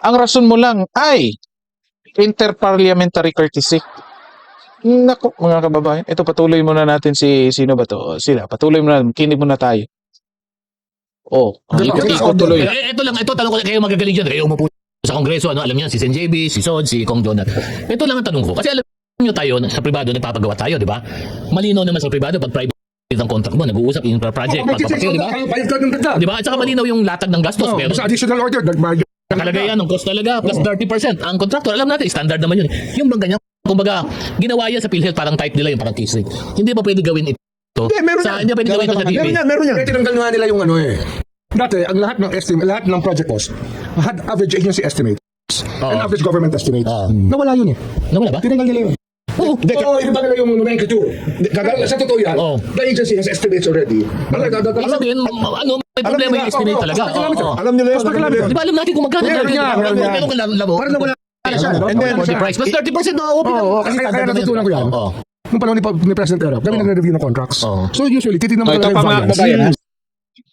Ang rason mo lang ay interparliamentary courtesy. Nako, mga kababayan. Ito, patuloy muna natin si, sino ba to? Sila, patuloy muna, kinig muna tayo. Oh, ang Diba, ikot-ikot tuloy. Eh, ito lang, ito tanong ko kayo magagaling dyan. Kayo umupo sa kongreso, ano, alam niyo, si Sen JB, si Sod, si Kong Jonat. Ito lang ang tanong ko. Kasi alam niyo tayo, sa privado nagpapagawa tayo, di ba? Malinaw naman sa privado, pag private ang contract mo, nag-uusap yung project, pagpapasyo, di ba? Ng. Di ba? At saka malinaw yung latag ng gastos. Oh, Pero sa additional order, nagbayad. Nakalagay yan, ang cost talaga, plus 30%. Ang contractor, alam natin, standard naman yun. Yung bang ganyan, kumbaga, ginawa yan sa PhilHealth, parang type nila yung parang case rate. Hindi pa pwede gawin ito. Hindi, meron sa, yan. Hindi pa pwede gawin ito sa DP. Meron yan, meron yan. Kaya tinanggal nga nila yung ano eh. Dati, ang lahat ng estimate, lahat ng project cost, had average agency estimates Oo. and average government estimates. Oo. Nawala yun eh. Nawala ba? Tinanggal nila yun. Oo. Hindi, oh, iba nila yung nomenclature. Gagal, sa totoo yan, Oo. the agency has estimates already. Ibig sabihin, ano, may problema yung estimate talaga. Alam nila yun. Alam nila Di ba alam natin kung magkano? Meron yan, meron kang labo. Parang nawala. And then, for the price. Mas 30% na open. Oo, kasi kaya natutunan ko yan. Oo. Nung panahon ni, ni President Erap, kami nagre-review ng contracts. So usually, titignan mo talaga mga variance. ha?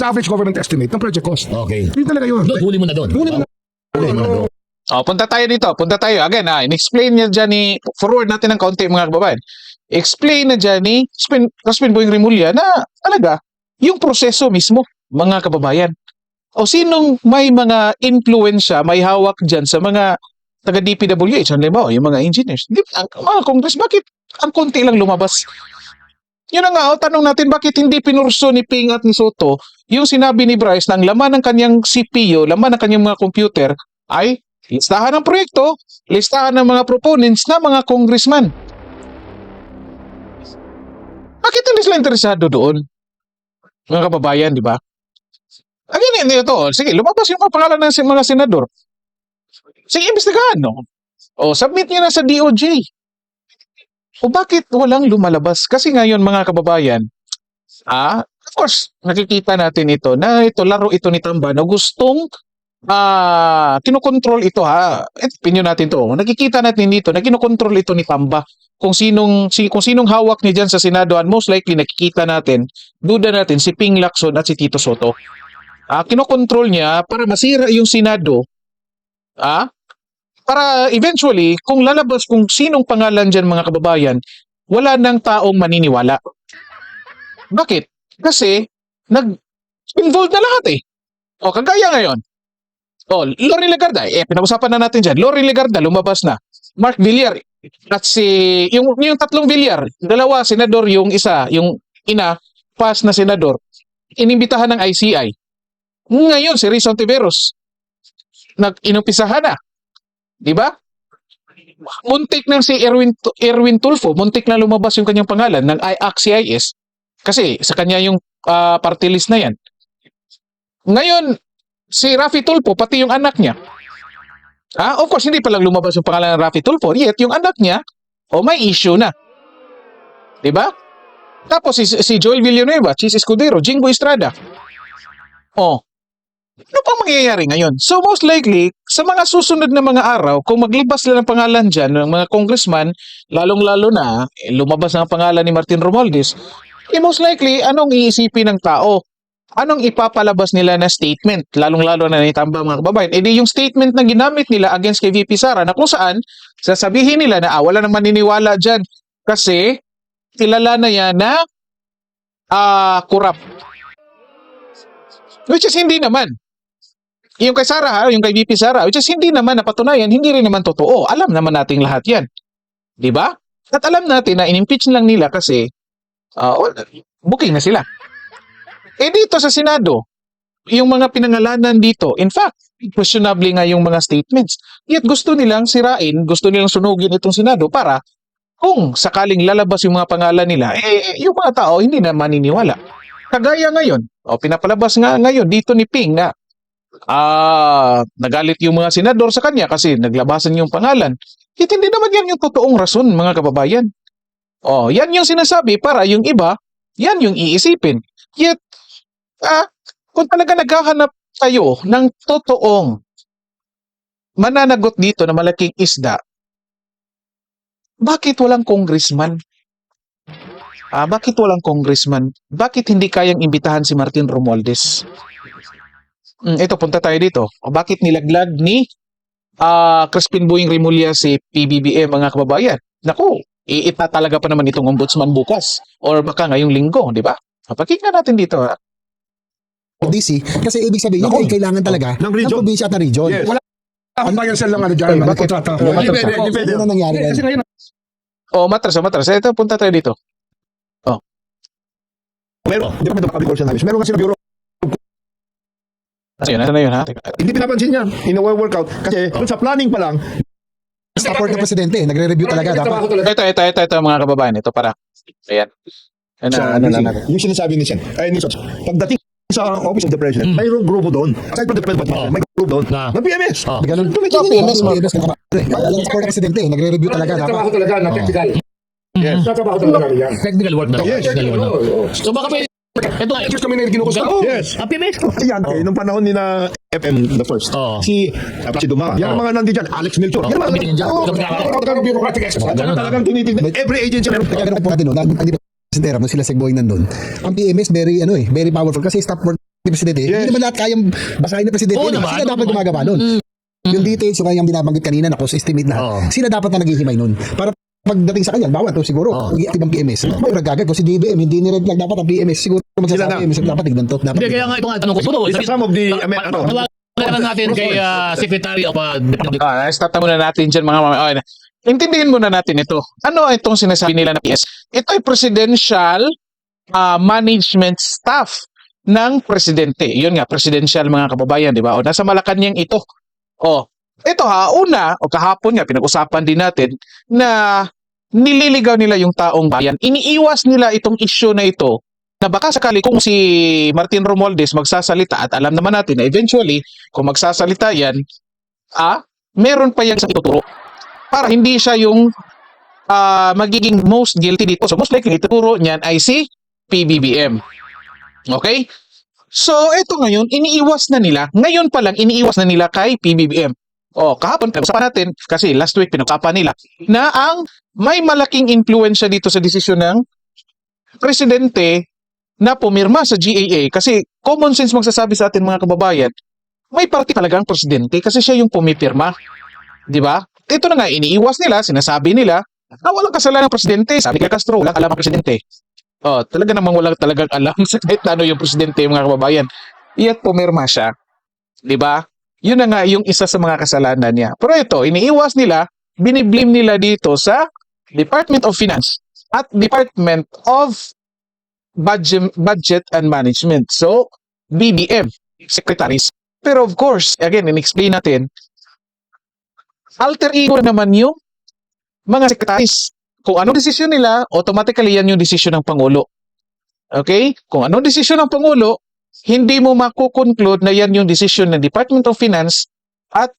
Sa average government estimate ng project cost. Okay. Yun talaga yun. Doon, huli mo na doon. Huli mo na. Doon. Oh, punta tayo dito. Punta tayo. Again, ah, in-explain niya dyan ni, forward natin ng kaunti mga kababayan. Explain na dyan ni Spin, Spin Boying Rimulya na talaga, yung proseso mismo, mga kababayan. O sinong may mga influensya, may hawak dyan sa mga taga DPWH, ba, yung mga engineers. Di, ang, mga congress, bakit ang konti lang lumabas? Yun na nga, o, tanong natin, bakit hindi pinurso ni Ping at ni Soto yung sinabi ni Bryce na ang laman ng kanyang CPU, laman ng kanyang mga computer, ay listahan ng proyekto, listahan ng mga proponents na mga congressman. Bakit hindi sila interesado doon? Mga kababayan, di ba? Again, hindi ito. Sige, lumabas yung mga pangalan ng mga senador. Sige, imbestigahan, no? O, submit niyo na sa DOJ. O bakit walang lumalabas? Kasi ngayon, mga kababayan, ah, of course, nakikita natin ito na ito, laro ito ni Tamba na gustong ah kinokontrol ito ha. Opinion natin to. Nakikita natin dito na kinokontrol ito ni Tamba. Kung sinong si kung sinong hawak ni diyan sa Senado and most likely nakikita natin, duda natin si Ping Lacson at si Tito Soto. Ah, kinokontrol niya para masira yung Senado. Ah, para eventually kung lalabas kung sinong pangalan diyan mga kababayan, wala nang taong maniniwala. Bakit? Kasi nag involved na lahat eh. O kagaya ngayon, Oh, Lorin Legarda, eh, pinag-usapan na natin dyan. Lorin Legarda, lumabas na. Mark Villar, at si, yung, yung tatlong Villar, dalawa, senador, yung isa, yung ina, pass na senador, inimbitahan ng ICI. Ngayon, si Rizon Tiveros, nag-inumpisahan na. Di ba? Muntik nang si Erwin, Erwin Tulfo, muntik na lumabas yung kanyang pangalan ng IACIS kasi sa kanya yung ah, party list na yan. Ngayon, si Rafi Tulfo, pati yung anak niya. Ah, of course, hindi pa lang lumabas yung pangalan ng Rafi Tulfo, yet yung anak niya, oh, may issue na. 'Di ba? Tapos si, si Joel Villanueva, Chis Escudero, Jingo Estrada. Oh. Ano pang mangyayari ngayon? So most likely, sa mga susunod na mga araw, kung maglabas sila ng pangalan dyan ng mga congressman, lalong-lalo na, eh, lumabas ang pangalan ni Martin Romualdez, eh most likely, anong iisipin ng tao? anong ipapalabas nila na statement, lalong-lalo na naitamba mga kababayan, edi yung statement na ginamit nila against kay VP Sara na kung saan sasabihin nila na ah, wala nang maniniwala dyan kasi kilala na yan na ah corrupt. Which is hindi naman. Yung kay Sara, yung kay VP Sara, which is hindi naman napatunayan, hindi rin naman totoo. Alam naman nating lahat yan. Di ba? At alam natin na in-impeach lang nila kasi well, booking na sila. Eh dito sa Senado, yung mga pinangalanan dito, in fact, questionable nga yung mga statements. Yet gusto nilang sirain, gusto nilang sunugin itong Senado para kung sakaling lalabas yung mga pangalan nila, eh yung mga tao hindi na maniniwala. Kagaya ngayon, o pinapalabas nga ngayon dito ni Ping na ah nagalit yung mga senador sa kanya kasi naglabasan yung pangalan. Yet hindi naman yan yung totoong rason mga kababayan. Oh, yan yung sinasabi para yung iba, yan yung iisipin. Yet Ah, kung talaga naghahanap kayo ng totoong mananagot dito na malaking isda, bakit walang congressman? Ah, bakit walang congressman? Bakit hindi kayang imbitahan si Martin Romualdez? Mm, ito, punta tayo dito. O bakit nilaglag ni ah Crispin Boying Rimulya si PBBM mga kababayan. Naku, iita talaga pa naman itong ombudsman bukas or baka ngayong linggo, di ba? Pakinggan natin dito ha. DC kasi ibig sabihin yun ay kailangan talaga Ng ng, probinsya at ng region. Yes. Wala Ang bayan sila lang ano dyan, Eh, bakit? kontrata. Eh, depende, kontrata. depende. Yun ang nangyari Eh, Kasi ngayon. Oh, matras, matras. Ito, punta tayo dito. Di ba may public works and highways, meron kasi na bureau, Ano yun? Ano yun ha? Hindi pinapansin yan, ino-work out, kasi dun sa planning pa lang, Support ng presidente, nagre-review talaga dapat. Ito, ito, ito, ito, mga kababayan. Ito para. Ayan. Ano, ano, ano, ano, ano. yung sinasabi ni Sen, ay ni Sots, pagdating sa office of the president, mayroong grupo doon. Aside from the president, Oh. may grupo doon. Na. PMS. Oh. Ganun. So. PMS, PMS na support ng presidente, nagre-review talaga dapat. talaga na technical. Yes. Trabaho talaga yan. Technical work na. Yes. Technical work na. So baka pwede, ito nga, Just kami na ginukusta. Yes. ang PMS. Yan, eh, nung panahon ni na FM the first. Oh. Si uh, si Duma. Yan ang mga nandito dyan, Alex Melchor. Yan ang mga Ito pinaka- talagang bureaucratic ah. Talagang tinitignan. Every agency meron. Kaya ganun po natin, no, na, sila Segboy nandun. Ang PMS very ano eh, very powerful kasi staff work ni presidente. Yes. Hindi naman lahat kayang basahin ng presidente. Oo eh. naman, sila dapat gumagawa nun. Yung details, yung kanyang binabanggit kanina na cost estimate. Oo. Sila dapat na naghihimay nun. Para pagdating sa kanya, bawa to siguro, oh. active ang PMS. May nagagag ko si DBM, hindi ni red flag dapat ang PMS. Siguro magsasabi, PMS dapat tignan to. Dapat Hindi, kaya nga ito nga, tanong ko. Siguro, It's some of the, mean, ano, Tawagan natin kay ah, Secretary of uh, Ah, start muna natin dyan mga mama. Okay. Intindihin muna natin ito. Ano itong sinasabi nila na PS? Ito ay presidential ah, management staff ng presidente. Yun nga, presidential mga kababayan, di ba? O nasa Malacanang ito. O, ito ha, una, o kahapon nga, pinag-usapan din natin na nililigaw nila yung taong bayan. Iniiwas nila itong issue na ito na baka sakali kung si Martin Romualdez magsasalita at alam naman natin na eventually kung magsasalita yan, ah, meron pa yan sa ituturo. Para hindi siya yung ah, magiging most guilty dito. So most likely ituturo niyan ay si PBBM. Okay? So ito ngayon, iniiwas na nila. Ngayon pa lang, iniiwas na nila kay PBBM. O, kahapon, pinag-usapan natin, kasi last week pinag-usapan nila, na ang may malaking influensya dito sa desisyon ng presidente na pumirma sa GAA kasi common sense magsasabi sa atin mga kababayan, may party talagang presidente kasi siya yung pumipirma. Di ba? Ito na nga, iniiwas nila, sinasabi nila, na walang kasalanan ng presidente. Sabi kay Castro, walang alam ang presidente. Oh, talaga namang walang talagang alam sa kahit ano yung presidente, mga kababayan. Iya't pumirma siya. Di ba? Yun na nga yung isa sa mga kasalanan niya. Pero ito, iniiwas nila, biniblame nila dito sa Department of Finance at Department of Budget, Budget and Management. So, BBM, secretaries. Pero of course, again, in-explain natin, alter ego naman yung mga secretaries. Kung anong desisyon nila, automatically yan yung desisyon ng Pangulo. Okay? Kung anong desisyon ng Pangulo, hindi mo makukonclude na yan yung desisyon ng Department of Finance at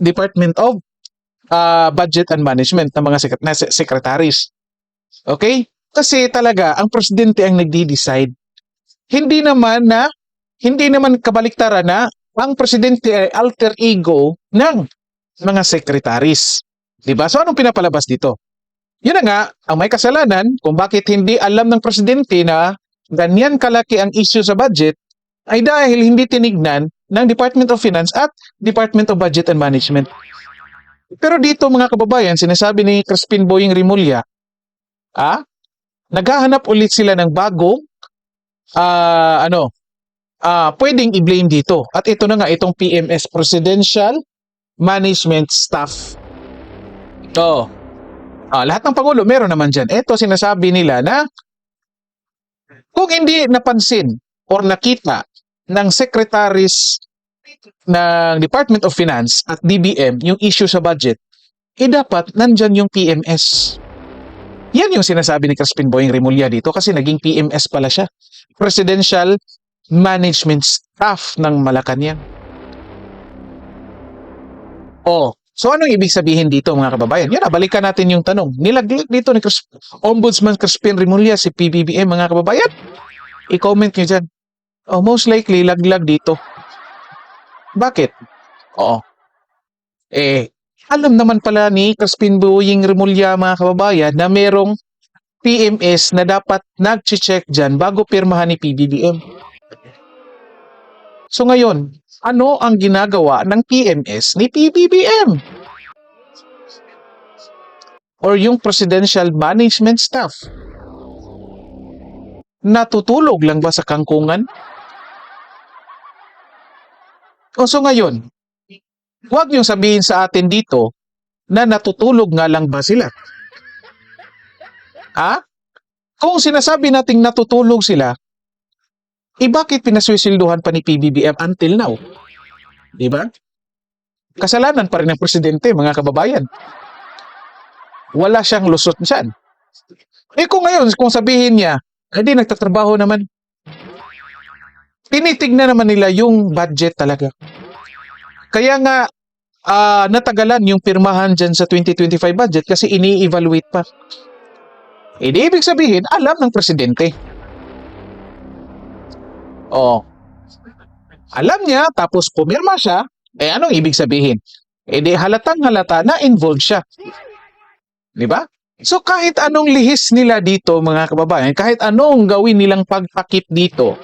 Department of ah, Budget and Management ng mga sek- na se- secretaries. Okay? Kasi talaga, ang presidente ang nagdi-decide. Hindi naman na, hindi naman kabaliktaran na ang presidente ay alter ego ng mga secretaries. 'Di ba? So anong pinapalabas dito? Yun na nga, ang may kasalanan kung bakit hindi alam ng presidente na ganyan kalaki ang issue sa budget ay dahil hindi tinignan ng Department of Finance at Department of Budget and Management. Pero dito mga kababayan, sinasabi ni Crispin Boying Rimulya, ah, naghahanap ulit sila ng bagong ah, ano, ah, pwedeng i-blame dito. At ito na nga, itong PMS Presidential Management Staff. Ito. Ah, lahat ng Pangulo, meron naman dyan. Ito, sinasabi nila na kung hindi napansin or nakita ng secretaries ng Department of Finance at DBM yung issue sa budget, eh dapat nandyan yung PMS. Yan yung sinasabi ni Crispin Boying Rimulya dito kasi naging PMS pala siya. Presidential Management Staff ng Malacanang. Oh, so anong ibig sabihin dito mga kababayan? Yan, balikan natin yung tanong. Nilaglag dito ni Cris- Ombudsman Crispin Rimulya si PBBM mga kababayan. I-comment nyo dyan. Oh, most likely, laglag dito. Bakit? Oo. Eh, alam naman pala ni Crispin Boying Rimulya mga kababayan na merong PMS na dapat nag-check dyan bago pirmahan ni PBBM. So ngayon, ano ang ginagawa ng PMS ni PBBM? Or yung Presidential Management Staff? Natutulog lang ba sa kangkungan? O so ngayon, huwag niyong sabihin sa atin dito na natutulog nga lang ba sila? Ha? Kung sinasabi nating natutulog sila, eh bakit pinaswisilduhan pa ni PBBM until now? Di ba? Kasalanan pa rin ng presidente, mga kababayan. Wala siyang lusot dyan. Eh kung ngayon, kung sabihin niya, hindi nagtatrabaho naman. Tinitignan naman nila yung budget talaga. Kaya nga, ah, natagalan yung pirmahan dyan sa 2025 budget kasi ini-evaluate pa. Eh di ibig sabihin, alam ng presidente. Oh. Alam niya, tapos pumirma siya, eh anong ibig sabihin? Eh di halatang halata na involved siya. Di ba? So kahit anong lihis nila dito mga kababayan, kahit anong gawin nilang pagpakip dito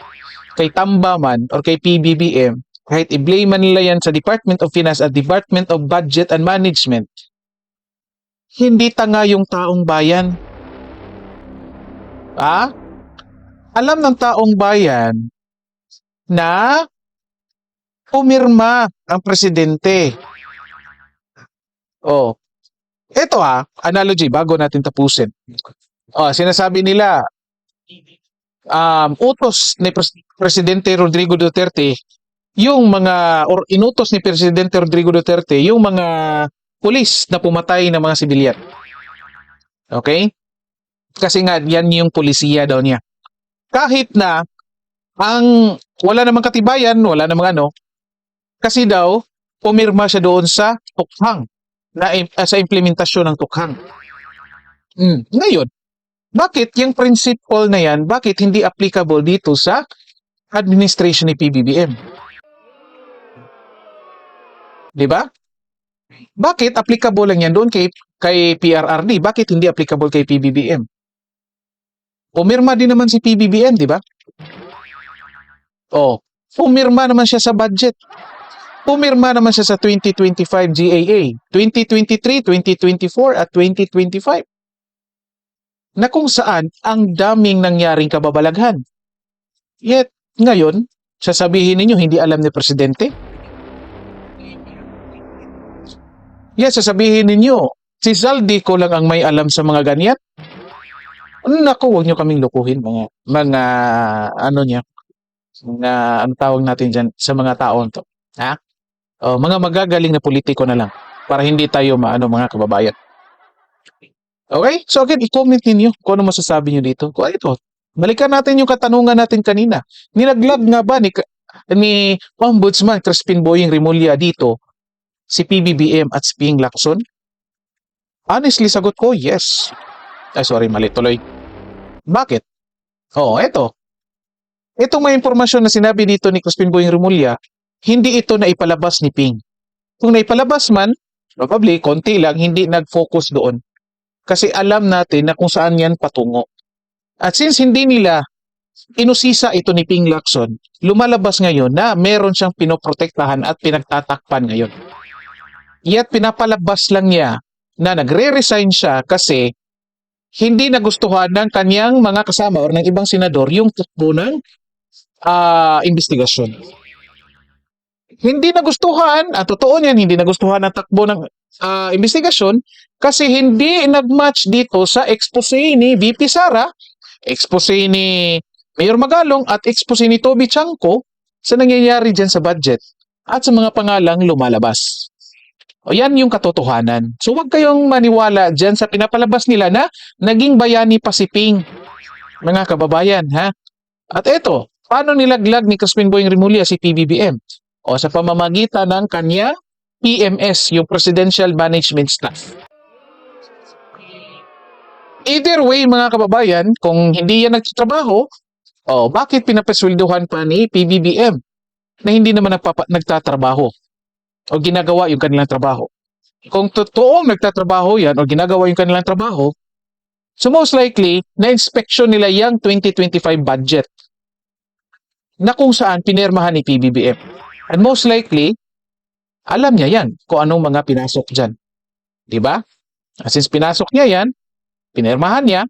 kay Tambaman or kay PBBM, kahit i-blame man nila yan sa Department of Finance at Department of Budget and Management, hindi tanga yung taong bayan. Ah? Alam ng taong bayan na pumirma ang presidente. Oh. Ito ah, analogy bago natin tapusin. Oh, sinasabi nila um, utos ni Pres- Presidente Rodrigo Duterte yung mga or inutos ni Presidente Rodrigo Duterte yung mga pulis na pumatay ng mga sibilyan. Okay? Kasi nga yan yung polisiya daw niya. Kahit na ang wala namang katibayan, wala namang ano, kasi daw pumirma siya doon sa tukhang na ah, sa implementasyon ng tukhang. Mm. Ngayon, bakit yung principle na yan, bakit hindi applicable dito sa administration ni PBBM? 'Di ba? Bakit applicable lang yan doon kay kay PRRD? Bakit hindi applicable kay PBBM? Pumirma din naman si PBBM, di ba? Oh, pumirma naman siya sa budget. Pumirma naman siya sa 2025 GAA, 2023, 2024 at 2025. Na kung saan ang daming nangyaring kababalaghan. Yet, ngayon, sasabihin ninyo hindi alam ni Presidente? Yes, sasabihin ninyo, si Zaldi ko lang ang may alam sa mga ganyan. Naku, huwag nyo kaming lukuhin mga, mga ano niya, mga ano tawag natin dyan sa mga taon to. Ha? O, mga magagaling na politiko na lang para hindi tayo maano mga kababayan. Okay? So again, i-comment ninyo kung ano masasabi nyo dito. Kung ito, balikan natin yung katanungan natin kanina. Nilaglag nga ba ni, ni Ombudsman Crispin Boying Rimulya dito si PBBM at si Ping Lacson? Honestly, sagot ko, yes. Ay, sorry, mali tuloy. Bakit? Oo, eto. Itong may impormasyon na sinabi dito ni Crispin Boying Rimulya, hindi ito na ipalabas ni Ping. Kung naipalabas man, probably, konti lang, hindi nag-focus doon. Kasi alam natin na kung saan yan patungo. At since hindi nila inusisa ito ni Ping Lacson, lumalabas ngayon na meron siyang pinoprotektahan at pinagtatakpan ngayon. Yet pinapalabas lang niya na nagre-resign siya kasi hindi nagustuhan ng kanyang mga kasama or ng ibang senador yung takbo ng ah, investigasyon. Hindi nagustuhan, at totoo niyan, hindi nagustuhan ang takbo ng ah, investigasyon kasi hindi nag-match dito sa expose ni VP Sara, expose ni Mayor Magalong at expose ni Toby Chanko sa nangyayari dyan sa budget at sa mga pangalang lumalabas. O yan yung katotohanan. So huwag kayong maniwala dyan sa pinapalabas nila na naging bayani pa si Ping. Mga kababayan, ha? At eto, paano nilaglag ni Crispin Boying Rimulya si PBBM? O sa pamamagitan ng kanya PMS, yung Presidential Management Staff. Either way, mga kababayan, kung hindi yan nagtatrabaho, o bakit pinapasweldohan pa ni PBBM na hindi naman nagpapa- nagtatrabaho? o ginagawa yung kanilang trabaho. Kung totoong nagtatrabaho yan o ginagawa yung kanilang trabaho, so most likely, na-inspection nila yung 2025 budget na kung saan pinirmahan ni PBBM. And most likely, alam niya yan kung anong mga pinasok dyan. Di ba? Ah, Since pinasok niya yan, pinirmahan niya,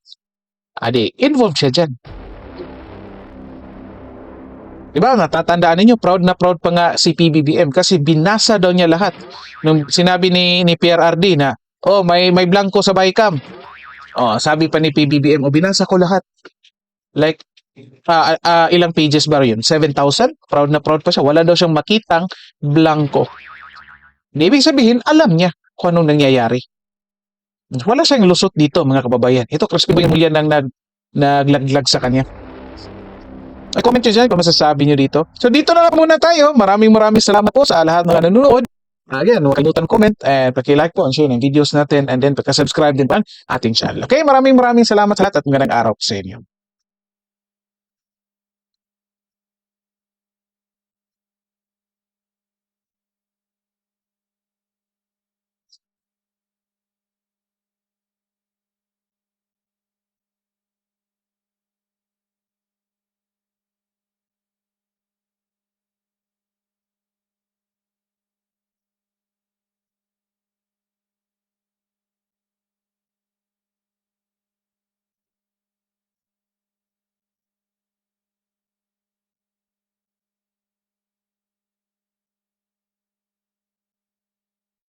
adi, involved siya dyan. Di ba? Natatandaan ninyo, proud na proud pa nga si PBBM kasi binasa daw niya lahat. Nung sinabi ni, ni PRRD na, oh, may, may blanco sa Bicam. Oh, sabi pa ni PBBM, oh, binasa ko lahat. Like, ah, ah, ilang pages ba yun? 7,000? Proud na proud pa siya. Wala daw siyang makitang blanco. Di ibig sabihin, alam niya kung anong nangyayari. Wala siyang lusot dito, mga kababayan. Ito, Crispy Boy Mulyan ang nag, naglaglag sa kanya. Ay, comment nyo dyan kung masasabi nyo dito. So, dito na lang muna tayo. Maraming maraming salamat po sa lahat ng nanonood. Again, huwag kalimutan comment and paki-like po and share ng videos natin and then pagka-subscribe din po ang ating channel. Okay, maraming maraming salamat sa lahat at magandang araw sa inyo.